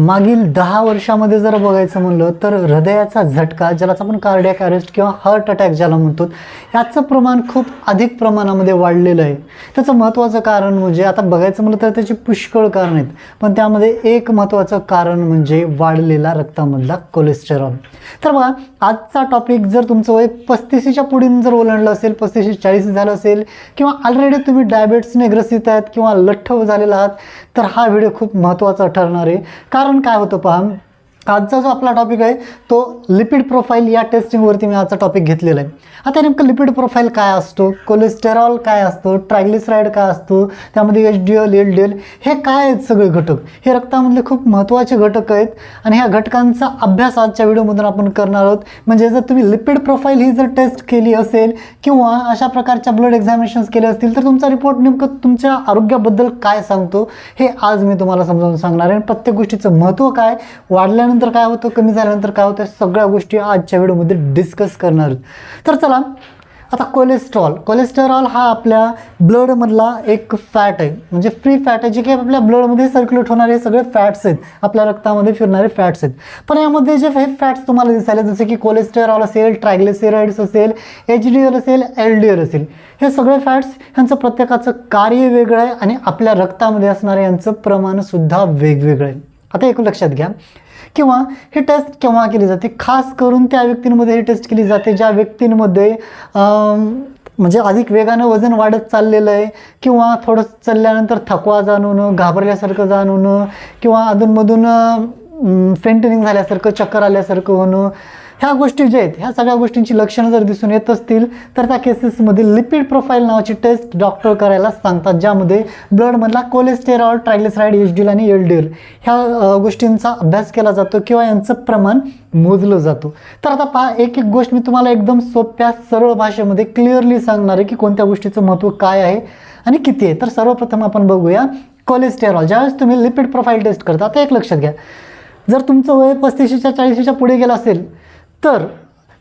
मागील दहा वर्षामध्ये जर बघायचं म्हणलं तर हृदयाचा झटका ज्याला आपण कार्डियाक अरेस्ट किंवा हार्ट अटॅक ज्याला म्हणतो याचं प्रमाण खूप अधिक प्रमाणामध्ये वाढलेलं आहे. त्याचं महत्त्वाचं कारण म्हणजे आता बघायचं म्हणलं तर त्याची पुष्कळ कारण आहेत पण त्यामध्ये एक महत्त्वाचं कारण म्हणजे वाढलेला रक्तामधला कोलेस्टेरॉल तर बघा आजचा टॉपिक जर तुमचं वय पस्तीसच्या पुढील जर ओलांडलं असेल पस्तीसशे चाळीस झालं असेल किंवा ऑलरेडी तुम्ही डायबेट्सने ग्रसित आहेत किंवा लठ्ठ झालेला आहात तर हा व्हिडिओ खूप महत्त्वाचा ठरणार आहे. कारण कारण काय होतं पहा. आजचा जो आपला टॉपिक आहे तो लिपिड प्रोफाईल या टेस्टिंगवरती मी आजचा टॉपिक घेतलेला आहे. आता नेमकं लिपिड प्रोफाईल काय असतो? कोलेस्टेरॉल काय असतो? ट्रायग्लिसराईड काय असतो? त्यामध्ये H D L L D L हे काय आहेत सगळे घटक? हे रक्तामधले खूप महत्त्वाचे घटक आहेत आणि ह्या घटकांचा अभ्यास आजच्या व्हिडिओमधून आपण करणार आहोत. म्हणजे जर तुम्ही लिपिड प्रोफाईल ही जर टेस्ट केली असेल किंवा अशा प्रकारच्या ब्लड एक्झामिनेशन्स केले असतील तर तुमचा रिपोर्ट नेमकं तुमच्या आरोग्याबद्दल काय सांगतो हे आज मी तुम्हाला समजावून सांगणार आहे. आणि प्रत्येक गोष्टीचं महत्त्व काय? वाढल्यानंतर काय होतं कमी झाल्यानंतर काय होतं सगळ्या गोष्टी आजच्या व्हिडिओमध्ये डिस्कस करणार तर चला आता कोलेस्ट्रॉल कोलेस्टेरॉल हा आपल्या ब्लडमधला एक फॅट आहे. म्हणजे फ्री फॅट आहे जे काही आपल्या ब्लडमध्ये सर्क्युलेट होणारे सगळे फॅट्स आहेत. आपल्या रक्तामध्ये फिरणारे फॅट्स आहेत. पण यामध्ये जे हे फॅट्स तुम्हाला दिसायला जसे की कोलेस्टेरॉल असेल ट्रायग्लिसराईड्स असेल एच डी एल असेल एल डी एल असेल हे सगळे फॅट्स ह्यांचं प्रत्येकाचं कार्य वेगळं आहे आणि आपल्या रक्तामध्ये असणारे यांचं प्रमाणसुद्धा वेगवेगळं आहे. आता एक लक्षात घ्या. किंवा ही टेस्ट केव्हा केली जाते? खास करून त्या व्यक्तींमध्ये ही टेस्ट केली जाते ज्या व्यक्तींमध्ये म्हणजे अधिक वेगानं वजन वाढत चाललेलं आहे किंवा थोडं चालल्यानंतर थकवा जाणवणं घाबरल्यासारखं जाणवणं किंवा अधूनमधून फेंटनिंग झाल्यासारखं चक्कर आल्यासारखं होणं ह्या गोष्टी ज्या आहेत ह्या सगळ्या गोष्टींची लक्षणं जर दिसून येत असतील तर त्या केसेसमध्ये लिपिड प्रोफाईल नावाची टेस्ट डॉक्टर करायला सांगतात ज्यामध्ये ब्लडमधला कोलेस्टेरॉल ट्रायग्लिसराईड एच डी आणि एल डी एल ह्या गोष्टींचा अभ्यास केला जातो किंवा यांचं प्रमाण मोजलं जातो. तर आता पहा एक एक गोष्ट मी तुम्हाला एकदम सोप्या सरळ भाषेमध्ये क्लिअरली सांगणार आहे की कोणत्या गोष्टीचं महत्त्व काय आहे आणि किती आहे. तर सर्वप्रथम आपण बघूया कोलेस्टेरॉल ज्यावेळेस तुम्ही लिपिड प्रोफाईल टेस्ट करता आता एक लक्षात घ्या. जर तुमचं वय पस्तीसशेच्या चाळीसशेच्या पुढे गेलं असेल तर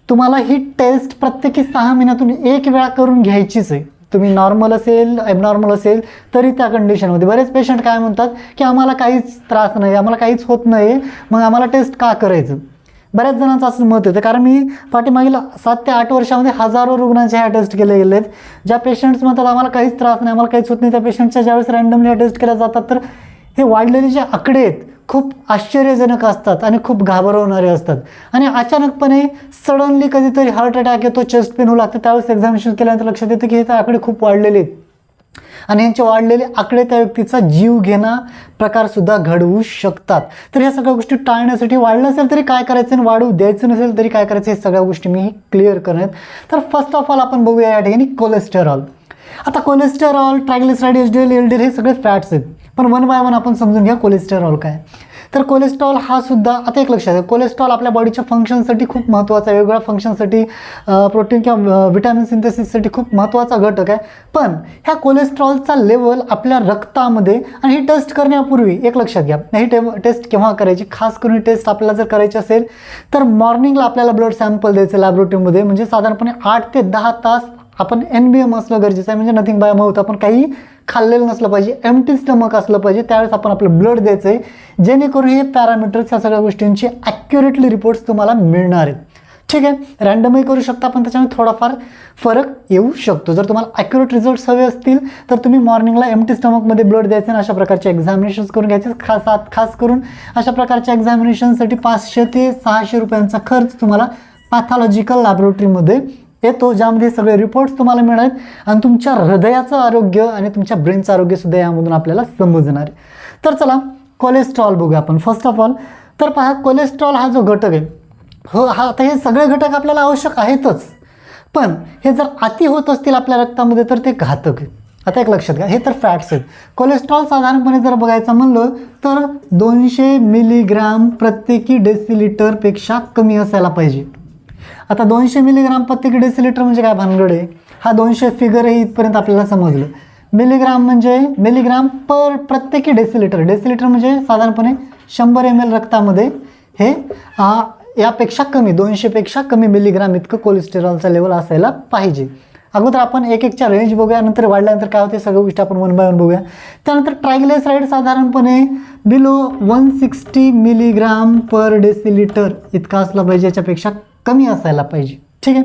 तुम्हाला ही टेस्ट प्रत्येकी सहा महिन्यातून एक वेळा करून घ्यायचीच आहे. तुम्ही नॉर्मल असेल ॲबनॉर्मल असेल तरी त्या कंडिशनमध्ये बरेच पेशंट काय म्हणतात की आम्हाला काहीच त्रास नाही आम्हाला काहीच होत नाही मग आम्हाला टेस्ट का करायचं? बऱ्याच जणांचं असं मत येतं. कारण मी पाठीमागील सात ते आठ वर्षामध्ये हजारो रुग्णांच्या ह्या टेस्ट केले गेले आहेत ज्या पेशंट्स म्हणतात आम्हाला काहीच त्रास नाही आम्हाला काहीच होत नाही त्या पेशंटच्या ज्यावेळेस रँडमली ह्या टेस्ट केल्या जातात तर हे वाढलेले जे आकडे आहेत खूप आश्चर्यजनक असतात आणि खूप घाबरवणारे असतात. आणि अचानकपणे सडनली कधीतरी हार्ट अटॅक येतो चेस्ट पेन होऊ लागतं. त्यावेळेस एक्झामिनेशन केल्यानंतर लक्षात येतं की हे तर आकडे खूप वाढलेले आहेत. आणि यांचे वाढलेले आकडे त्या व्यक्तीचा जीव घेणा प्रकारसुद्धा घडवू शकतात. तर ह्या सगळ्या गोष्टी टाळण्यासाठी वाढलं असेल तरी काय करायचं आणि वाढू द्यायचं नसेल तरी काय करायचं हे सगळ्या गोष्टी मी क्लिअर करणार तर फर्स्ट ऑफ ऑल आपण बघूया या ठिकाणी कोलेस्टेरॉल आता cholesterol triglyceride H D L L D हे सगळे फॅट्स आहेत. पण वन बाय वन आपण समजून घ्या कोलेस्टेरॉल काय. तर कोलेस्ट्रॉल हा सुद्धा आता एक लक्षात आहे कोलेस्ट्रॉल आपल्या बॉडीच्या फंक्शनसाठी खूप महत्त्वाचा आहे. वेगवेगळ्या फंक्शनसाठी प्रोटीन किंवा विटॅमिन सिंथेसिससाठी खूप महत्त्वाचा घटक आहे. पण ह्या कोलेस्ट्रॉलचा लेवल आपल्या रक्तामध्ये आणि ही टेस्ट करण्यापूर्वी एक लक्षात घ्या ही टे टेस्ट केव्हा करायची? खास करून ही टेस्ट आपल्याला जर करायची असेल तर मॉर्निंगला आपल्याला ब्लड सॅम्पल द्यायचं लॅबोरेटरीमध्ये म्हणजे साधारणपणे आठ ते दहा तास आपण एन बी एम असणं गरजेचं आहे. म्हणजे नथिंग बाय माउथ आपण काही खाल्लेलं नसलं पाहिजे एम टी स्टमक असलं पाहिजे त्यावेळेस आपण आपलं ब्लड द्यायचं आहे जेणेकरून हे पॅरामीटर्स या सगळ्या गोष्टींची ॲक्युरेटली रिपोर्ट्स तुम्हाला मिळणार आहेत. ठीक आहे? रँडमही करू शकता पण त्याच्यामध्ये थोडाफार फरक येऊ शकतो. जर तुम्हाला ॲक्युरेट रिझल्ट्स हवे असतील तर तुम्ही मॉर्निंगला एम टी स्टमकमध्ये ब्लड द्यायचे आणि अशा प्रकारचे एक्झामिनेशन्स करून घ्यायचे. खास खास करून अशा प्रकारच्या एक्झामिनेशनसाठी पाचशे ते सहाशे रुपयांचा खर्च तुम्हाला पॅथॉलॉजिकल लॅबोरेटरीमध्ये येतो ज्यामध्ये सगळे रिपोर्ट्स तुम्हाला मिळणार आहेत आणि तुमच्या हृदयाचं आरोग्य आणि तुमच्या ब्रेनचं आरोग्यसुद्धा यामधून आपल्याला समजणार आहे. तर चला कोलेस्ट्रॉल बघूया आपण. फर्स्ट ऑफ ऑल तर पहा कोलेस्ट्रॉल हा जो घटक आहे हो हा आता हे सगळे घटक आपल्याला आवश्यक आहेतच. पण हे जर अति होत असतील आपल्या रक्तामध्ये तर ते घातक आहे. आता एक लक्षात घ्या हे तर फॅट्स आहेत. कोलेस्ट्रॉल साधारणपणे जर बघायचं म्हणलं तर दोनशे मिलीग्राम प्रत्येकी डेसिलिटरपेक्षा कमी असायला पाहिजे. आता दोनशे मिलीग्राम प्रत्येक डेसिलिटर म्हणजे काय भानगड आहे? हा दोनशे फिगर इथपर्यंत आपल्याला समजलं. मिलीग्राम म्हणजे मिलीग्राम पर प्रत्येकी डेसिलिटर डेसिलिटर म्हणजे साधारणपणे शंभर एम एल रक्तामध्ये हे यापेक्षा कमी दोनशेपेक्षा कमी मिलीग्राम इतकं कोलेस्टेरॉलचा लेवल असायला पाहिजे. अगोदर आपण एक एकच्या रेंज बघूया नंतर वाढल्यानंतर काय होते सगळ्या गोष्टी आपण वन बाय वन बघूया. त्यानंतर ट्रायग्लेसराईड साधारणपणे below one sixty milligram per decilitre इतका असला पाहिजे याच्यापेक्षा कमी असायला पाहिजे. ठीक आहे?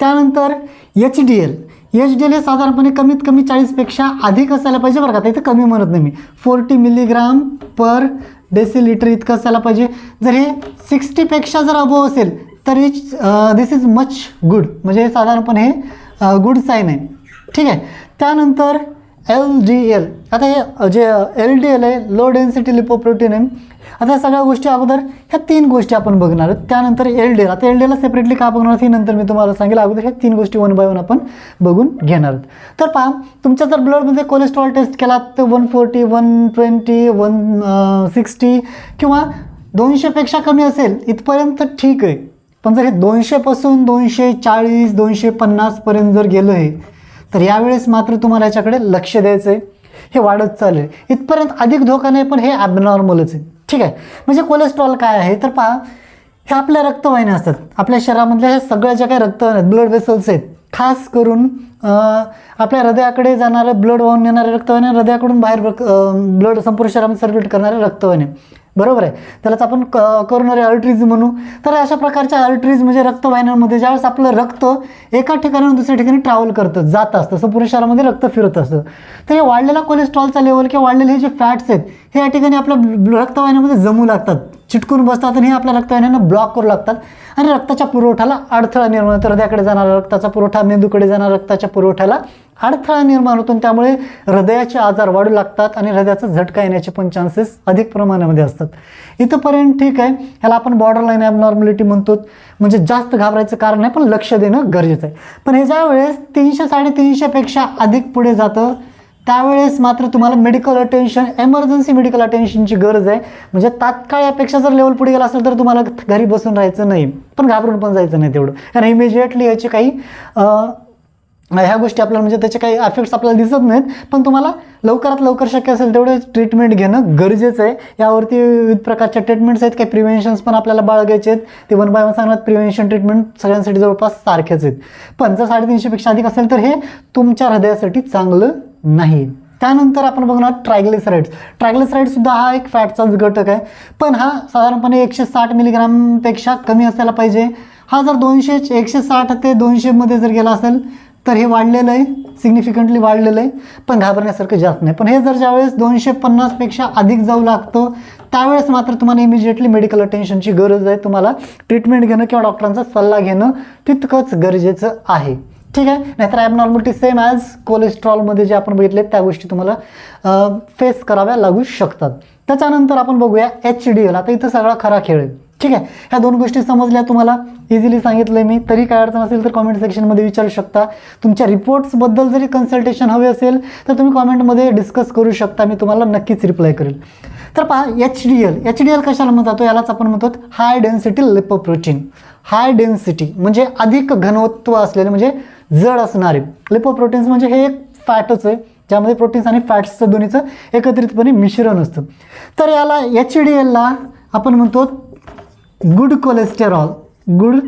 त्यानंतर H D L H D L हे साधारणपणे कमीत कमी चाळीसपेक्षा अधिक असायला पाहिजे बरं का? आता इथं कमी म्हणत नाही मी. फोर्टी मिलीग्राम पर डेसिलिटर इतकं असायला पाहिजे. जर हे सिक्स्टीपेक्षा जर अबोव असेल तर each this is much good म्हणजे हे साधारणपणे हे गुड साईन आहे. ठीक आहे? त्यानंतर एल डी एल. आता हे जे एल डी एल आहे लो डेन्सिटी लिपोप्रोटीन आहे. आता या सगळ्या गोष्टी अगोदर ह्या तीन गोष्टी आपण बघणार आहोत. त्यानंतर एल डी एल. आता एल डी एलला सेपरेटली का बघणार आहोत हे नंतर मी तुम्हाला सांगेल. अगोदर ह्या तीन गोष्टी वन बाय वन आपण बघून घेणार आहोत. तर पहा तुमच्या जर ब्लडमध्ये कोलेस्ट्रॉल टेस्ट केला तर one forty one twenty one sixty किंवा दोनशेपेक्षा कमी असेल इथपर्यंत ठीक आहे. पण जर हे दोनशेपासून दोनशे चाळीस दोनशे पन्नासपर्यंत जर गेलं आहे तर यावेळेस मात्र तुम्हाला याच्याकडे लक्ष द्यायचं आहे हे वाढत चाललं आहे इथपर्यंत अधिक धोका नाही पण हे ॲबनॉर्मलच आहे. ठीक आहे? म्हणजे कोलेस्ट्रॉल काय आहे? तर पहा हे आपल्या रक्तवाहिन्या असतात. आपल्या शरीरामधल्या ह्या सगळ्या ज्या काही रक्तवाहिन्या आहेत ब्लड वेसल्स आहेत खास करून आपल्या हृदयाकडे जाणारं ब्लड वाहून नेणारे रक्तवाहिन्या हृदयाकडून बाहेर ब्लड संपूर्ण शरीरामध्ये सर्क्युलेट करणाऱ्या रक्तवाहिन्या. बरोबर आहे. त्यालाच आपण क करोनरी आर्टरीज म्हणू. तर अशा प्रकारच्या आर्टरीज म्हणजे रक्तवाहिन्यांमध्ये ज्यावेळेस आपलं रक्त एका ठिकाणाहून दुसऱ्या ठिकाणी ट्रॅव्हल करतं जात असतं. संपूर्ण शहरामध्ये रक्त फिरत असतं. तर हे वाढलेला कोलेस्ट्रॉलचा लेवल किंवा वाढलेले हे जे फॅट्स आहेत हे या ठिकाणी आपल्या रक्तवाहिन्यामध्ये जमू लागतात. चिटकून बसतात आणि हे आपल्या रक्तवाहिन्यांना ब्लॉक करू लागतात. आणि रक्ताच्या पुरवठ्याला अडथळा निर्माण होतो. हृदयाकडे जाणारा रक्ताचा पुरवठा मेंदूकडे जाणारा रक्ताच्या पुरवठ्याला अडथळा निर्माण होतो. त्यामुळे हृदयाचे आजार वाढू लागतात आणि हृदयाचा झटका येण्याचे पण चान्सेस अधिक प्रमाणामध्ये असतात. इथंपर्यंत ठीक आहे. ह्याला आपण बॉर्डर लाईन ॲबनॉर्मॅलिटी म्हणतो म्हणजे जास्त घाबरायचं कारण आहे पण लक्ष देणं गरजेचं आहे. पण हे ज्या वेळेस तीनशे साडेतीनशेपेक्षा अधिक पुढे जातं त्यावेळेस मात्र तुम्हाला मेडिकल अटेन्शन एमर्जन्सी मेडिकल अटेन्शनची गरज आहे. म्हणजे तात्काळ यापेक्षा जर लेवल पुढे गेला असेल तर तुम्हाला घरी बसून राहायचं नाही. पण घाबरून पण जायचं नाही तेवढं. कारण इमिजिएटली याचे काही ह्या गोष्टी आपल्याला म्हणजे त्याचे काही अफेक्ट्स आपल्याला दिसत नाहीत. पण तुम्हाला लवकरात लवकर शक्य असेल तेवढे ट्रीटमेंट घेणं गरजेचं आहे. यावरती विविध प्रकारच्या ट्रीटमेंट्स आहेत. काही प्रिव्हेन्शन्स पण आपल्याला बाळगायचे आहेत. ते वन बाय वन सांगणार प्रिव्हेन्शन ट्रीटमेंट सगळ्यांसाठी जवळपास सारखेच आहेत. पण जर साडेतीनशेपेक्षा अधिक असेल तर हे तुमच्या हृदयासाठी चांगलं नाही. त्यानंतर आपण बघणार ट्रायग्लिसराईड्स ट्रायग्लिसराईडसुद्धा हा एक फॅटचाच घटक आहे. पण हा साधारणपणे एकशे साठ मिलीग्रामपेक्षा कमी असायला पाहिजे. हा जर दोनशे एकशे साठ ते दोनशेमध्ये जर गेला असेल तर हे वाढलेलं आहे. सिग्निफिकंटली वाढलेलं आहे. पण घाबरण्यासारखं जास्त नाही. पण हे जर ज्यावेळेस दोनशे पन्नासपेक्षा अधिक जाऊ लागतं त्यावेळेस मात्र तुम्हाला इमिजिएटली मेडिकल अटेन्शनची गरज आहे. तुम्हाला ट्रीटमेंट घेणं किंवा डॉक्टरांचा सल्ला घेणं तितकंच गरजेचं आहे. ठीक आहे. नाहीतर ॲबनॉर्मलिटी सेम ॲज कोलेस्ट्रॉलमध्ये जे आपण बघितले त्या गोष्टी तुम्हाला फेस कराव्या लागू शकतात. त्याच्यानंतर आपण बघूया एच डी एल आता इथं सगळा खरा खेळ आहे. ठीक आहे. ह्या दोन गोष्टी समजल्या तुम्हाला. इझिली सांगितलं मी. तरी काय अडचण असेल तर कॉमेंट सेक्शनमध्ये विचारू शकता. तुमच्या रिपोर्ट्सबद्दल जरी कन्सल्टेशन हवे असेल तर तुम्ही कॉमेंटमध्ये डिस्कस करू शकता. मी तुम्हाला नक्कीच रिप्लाय करेल. तर पहा H D L H D L कशाला म्हणतात यालाच आपण म्हणतो high density lipoprotein high density म्हणजे अधिक घनत्व असलेले म्हणजे जड असणारे. लिपोप्रोटीन्स म्हणजे हे एक फॅटच आहे ज्यामध्ये प्रोटीन्स आणि फॅट्सचं दोन्हीचं एकत्रितपणे मिश्रण असतं. तर याला एच डी एलला आपण म्हणतो गुड कोलेस्टेरॉल गुड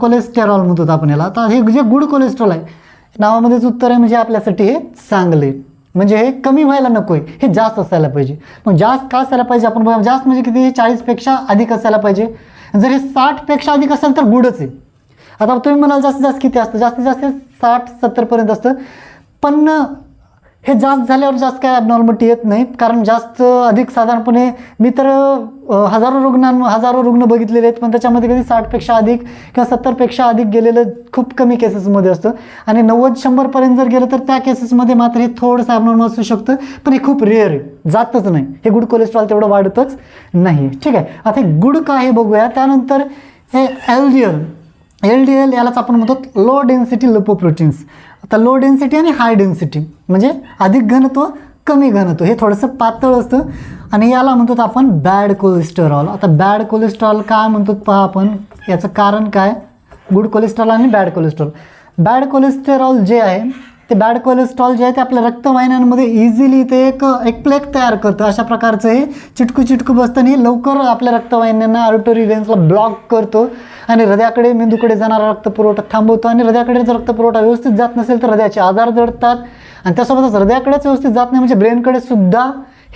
कोलेस्टेरॉल म्हणतो आपण याला. आता हे जे गुड कोलेस्ट्रॉल आहे नावामध्येच उत्तर आहे म्हणजे आपल्यासाठी हे चांगले. म्हणजे हे कमी व्हायला नको आहे हे जास्त असायला पाहिजे. मग जास्त का असायला पाहिजे? आपण बघा जास्त म्हणजे किती? हे चाळीसपेक्षा अधिक असायला पाहिजे. जर हे साठपेक्षा अधिक असेल तर गुडच आहे. आता तुम्ही म्हणाल जास्तीत जास्त किती असतं? जास्तीत जास्त साठ सत्तरपर्यंत असतं. पण हे जास्त झाल्यावर जास्त काय ॲबनॉर्मलिटी येत नाही. कारण जास्त अधिक साधारणपणे मी तर हजारो रुग्णां हजारो रुग्ण बघितलेले आहेत. पण त्याच्यामध्ये कधी साठपेक्षा अधिक किंवा सत्तरपेक्षा अधिक गेलेलं खूप कमी केसेसमध्ये असतं. आणि नव्वद शंभरपर्यंत जर गेलं तर त्या केसेसमध्ये मात्र हे थोडंसं अबनॉर्मल असू शकतं. पण हे खूप रेअर आहे. जातच नाही. हे गुड कोलेस्ट्रॉल तेवढं वाढतच नाही ठीक आहे. आता हे गुड काय हे बघूया. त्यानंतर हे एल एल डी एल यालाच आपण म्हणतो लो डेन्सिटी लिपोप्रोटीन्स आता लो डेन्सिटी आणि हाय डेन्सिटी म्हणजे अधिक घनत्व कमी घनत्व हे थोडंसं पातळ असतं. आणि याला म्हणतो आपण बॅड कोलेस्टेरॉल आता बॅड कोलेस्ट्रॉल काय म्हणतो पहा आपण? याचं कारण काय? गुड कोलेस्ट्रॉल आणि बॅड कोलेस्ट्रॉल बॅड कोलेस्टेरॉल जे आहे ते बॅड कोलेस्ट्रॉल जे आहे ते आपल्या रक्तवाहिन्यांमध्ये इझिली ते एक एक प्लेक तयार करतं. अशा प्रकारचं हे चिटकू चिटकू बसतं आणि लवकर आपल्या रक्तवाहिन्यांना आर्टरी व्हेन्सला ब्लॉक करतो आणि हृदयाकडे मेंदूकडे जाणारा रक्तपुरवठा थांबवतो आणि हृदयाकडे जर रक्तपुरवठा व्यवस्थित जात नसेल तर हृदयाचे आजार जडतात आणि त्यासोबतच हृदयाकडेच व्यवस्थित जात नाही म्हणजे ब्रेनकडे सुद्धा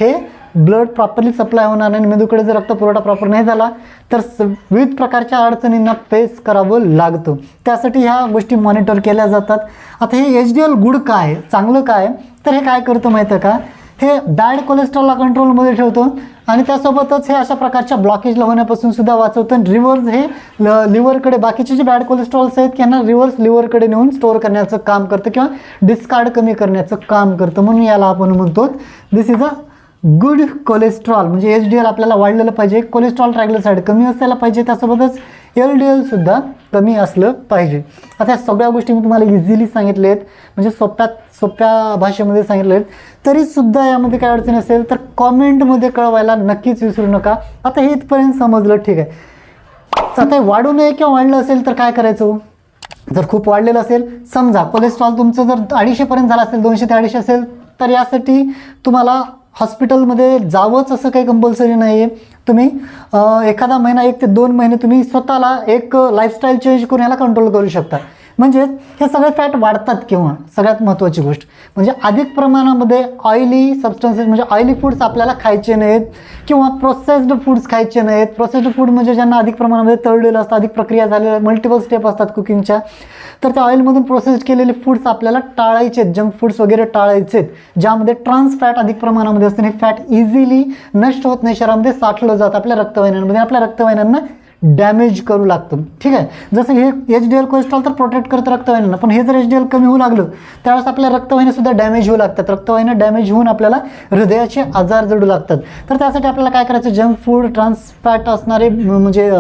हे ब्लड प्रॉपरली सप्लाय होणार नाही आणि मेंदूकडे जर रक्तपुरवठा प्रॉपर नाही झाला तर स- विविध प्रकारच्या अडचणींना फेस करावं लागतं. त्यासाठी ह्या गोष्टी मॉनिटर केल्या जातात. आता हे एच डी एल गुड काय? चांगलं काय? तर हे काय करतं माहीत आहे का? हे बॅड कोलेस्ट्रॉलला कंट्रोलमध्ये ठेवतो आणि त्यासोबतच हे अशा प्रकारच्या ब्लॉकेजला होण्यापासून सुद्धा वाचवतं. आणि रिव्हर्स हे ल लिव्हरकडे बाकीचे जे बॅड कोलेस्ट्रॉल्स आहेत त्यांना रिव्हर्स लिव्हरकडे नेऊन स्टोअर करण्याचं काम करतं किंवा डिस्कार्ड कमी करण्याचं काम करतं. म्हणून याला आपण म्हणतो this is a good cholesterol म्हणजे एच डी एल आपल्याला वाढलेलं पाहिजे कोलेस्ट्रॉल ट्रायग्लिसाईड कमी असायला पाहिजे त्यासोबतच एल डी एलसुद्धा कमी असलं पाहिजे. आता या सगळ्या गोष्टी मी तुम्हाला इझिली सांगितले आहेत म्हणजे सोप्यात सोप्या भाषेमध्ये सांगितले आहेत तरीसुद्धा यामध्ये काय अडचण असेल तर कॉमेंटमध्ये कळवायला नक्कीच विसरू नका. आता हे इथपर्यंत समजलं ठीक आहे. आता वाढू नये किंवा वाढलं असेल तर काय करायचं? जर खूप वाढलेलं असेल समजा कोलेस्ट्रॉल तुमचं जर अडीचशेपर्यंत झालं असेल दोनशे ते अडीचशे असेल तर यासाठी तुम्हाला हॉस्पिटलमध्ये जावंच असं काही कंपल्सरी नाही आहे तुम्ही एखादा महिना एक ते दोन महिने तुम्ही स्वतःला एक लाईफस्टाईल चेंज करून याला कंट्रोल करू शकता. म्हणजे हे सगळे फॅट वाढतात किंवा सगळ्यात महत्त्वाची गोष्ट. म्हणजे अधिक प्रमाणामध्ये ऑइली सबस्टन्सेस म्हणजे ऑइली फूड्स आपल्याला खायचे नाहीत किंवा प्रोसेस्ड फूड्स खायचे नाहीत. प्रोसेस्ड फूड म्हणजे ज्यांना अधिक प्रमाणामध्ये तळलेलं असतं अधिक प्रक्रिया झालेल्या मल्टिपल स्टेप असतात कुकिंगच्या तर त्या ऑइलमधून प्रोसेस केलेले फूड्स आपल्याला टाळायचे आहेत. जंक फूड्स वगैरे टाळायचे आहेत. ज्यामध्ये ट्रान्स फॅट अधिक प्रमाणामध्ये असते आणि फॅट इझिली नष्ट होत नाही. शरीरामध्ये साठलं जातं. आपल्या रक्तवाहिन्यांमध्ये आपल्या रक्तवाहिन्यांना डॅमेज करू लागतं. ठीक आहे? जसं हे एच डी एल कोलेस्ट्रॉल तर प्रोटेक्ट करतं रक्तवाहिन्यांना. पण हे जर एच डी एल कमी होऊ लागलं त्यावेळेस आपल्या रक्तवाहिन्यासुद्धा डॅमेज होऊ लागतात. रक्तवाहिन्या डॅमेज होऊन आपल्याला हृदयाचे आजार जडू लागतात. तर त्यासाठी आपल्याला काय करायचं? जंक फूड ट्रान्स फॅट असणारे म्हणजे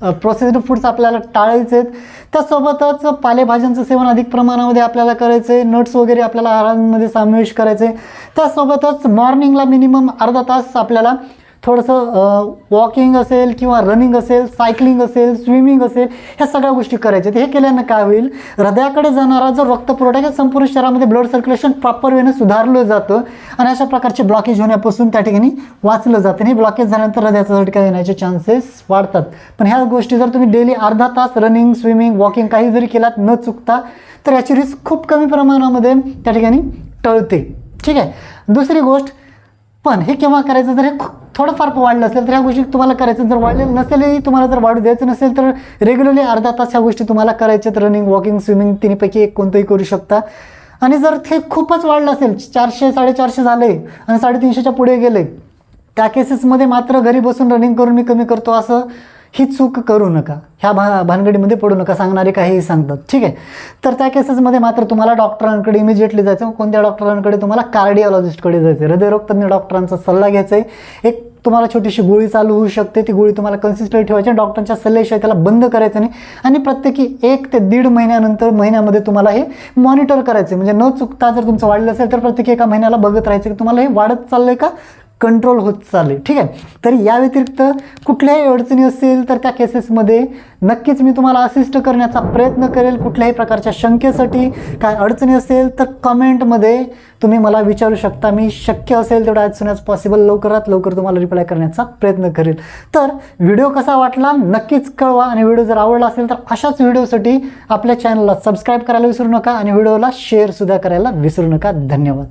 प्रोसेस्ड फूड्स आपल्याला टाळायचे आहेत. त्यासोबतच पालेभाज्यांचं सेवन अधिक प्रमाणामध्ये आपल्याला करायचं आहे. नट्स वगैरे आपल्याला आहारांमध्ये समावेश करायचे आहे. त्यासोबतच मॉर्निंगला मिनिमम अर्धा तास आपल्याला थोडंसं वॉकिंग असेल किंवा रनिंग असेल सायकलिंग असेल स्विमिंग असेल ह्या सगळ्या गोष्टी करायच्या. हे केल्यानं काय होईल? हृदयाकडे जाणारा जो रक्तपुरवठा आहे संपूर्ण शरीरामध्ये ब्लड सर्क्युलेशन प्रॉपर वेनं सुधारलं जातं आणि अशा प्रकारचे ब्लॉकेज होण्यापासून त्या ठिकाणी वाचलं जातं. आणि हे ब्लॉकेज झाल्यानंतर हृदयाचा झटका येण्याचे चान्सेस वाढतात. पण ह्या गोष्टी जर तुम्ही डेली अर्धा तास रनिंग स्विमिंग वॉकिंग काही जरी केलात न चुकता तर याची रिस्क खूप कमी प्रमाणामध्ये त्या ठिकाणी टळते. ठीक आहे? दुसरी गोष्ट पण हे केव्हा करायचं? जर हे खूप थोडंफार वाढलं असेल तर ह्या गोष्टी तुम्हाला करायचं जर वाढलेलं नसेलही तुम्हाला जर वाढू द्यायचं नसेल तर रेग्युलरली अर्धा तास ह्या गोष्टी तुम्हाला करायच्यात रनिंग वॉकिंग स्विमिंग तिन्हीपैकी एक कोणतंही करू शकता. आणि जर ते खूपच वाढलं असेल चारशे साडेचारशे झाले आणि साडेतीनशेच्या पुढे गेले त्या केसेसमध्ये मात्र घरी बसून रनिंग करून मी कमी करतो असं ही चूक करू नका. ह्या भा भानगडीमध्ये पडू नका सांगणारे काहीही सांगतात. ठीक आहे? तर त्या केसेसमध्ये मात्र तुम्हाला डॉक्टरांकडे इमिजिएटली जायचं कोणत्या डॉक्टरांकडे? तुम्हाला कार्डिओलॉजिस्टकडे जायचं आहे. हृदयरोगतज्ञ डॉक्टरांचा सल्ला घ्यायचा आहे. एक तुम्हाला छोटीशी गोळी चालू होऊ शकते. ती गोळी तुम्हाला कन्सिस्टंट ठेवायची आणि डॉक्टरांच्या सल्ल्याशिवाय त्याला बंद करायचं नाही. आणि प्रत्येकी एक ते दीड महिन्यानंतर महिन्यामध्ये तुम्हाला हे मॉनिटर करायचं म्हणजे न चुकता जर तुमचं वाढलं असेल तर प्रत्येकी एका महिन्याला बघत राहायचं की तुम्हाला हे वाढत चाललं आहे का? कंट्रोल होत चालले ठीक आहे? तर या व्यतिरिक्त कुठल्याही अडचणी असेल तर त्या केसेसमध्ये नक्कीच मी तुम्हाला असिस्ट करण्याचा प्रयत्न करेल. कुठल्याही प्रकारच्या शंकेसाठी काय अडचणी असेल तर कमेंटमध्ये तुम्ही मला विचारू शकता. मी शक्य असेल तेवढं ॲज सुन ॲज पॉसिबल लवकरात लवकर तुम्हाला रिप्लाय करण्याचा प्रयत्न करेल. तर व्हिडिओ कसा वाटला नक्कीच कळवा आणि व्हिडिओ जर आवडला असेल तर अशाच व्हिडिओसाठी आपल्या चॅनलला सबस्क्राईब करायला विसरू नका आणि व्हिडिओला शेअरसुद्धा करायला विसरू नका. धन्यवाद.